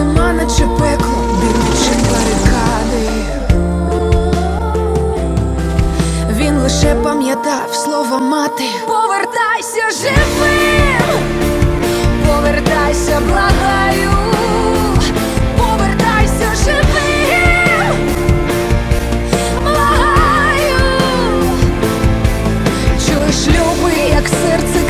Зима наче пекло, бігучи барикади. Він лише пам'ятав слова мати. Повертайся живим, повертайся, благаю, повертайся живим. Чуєш, любий, як серце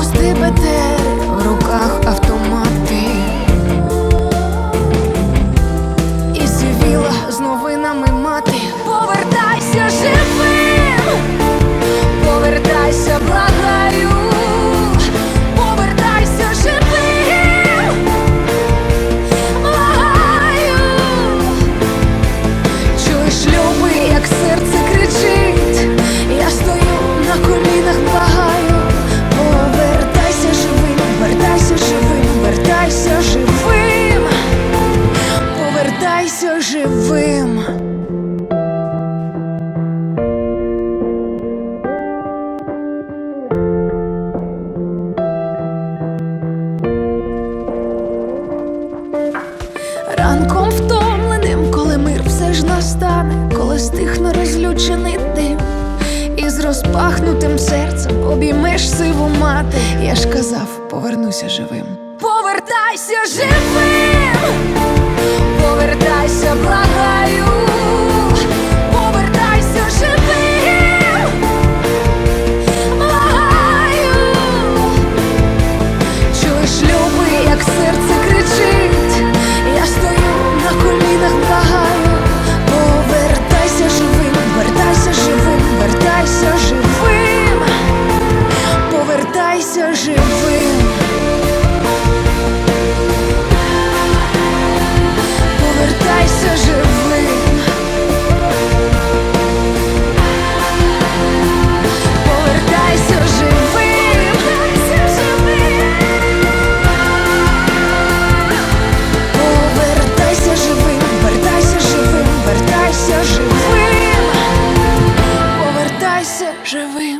Блокпости бете в руках стихне дим, і з розпахнутим серцем обіймеш сиву мати. Я ж казав, повернуся живим. Повертайся живим, повертайся, живим.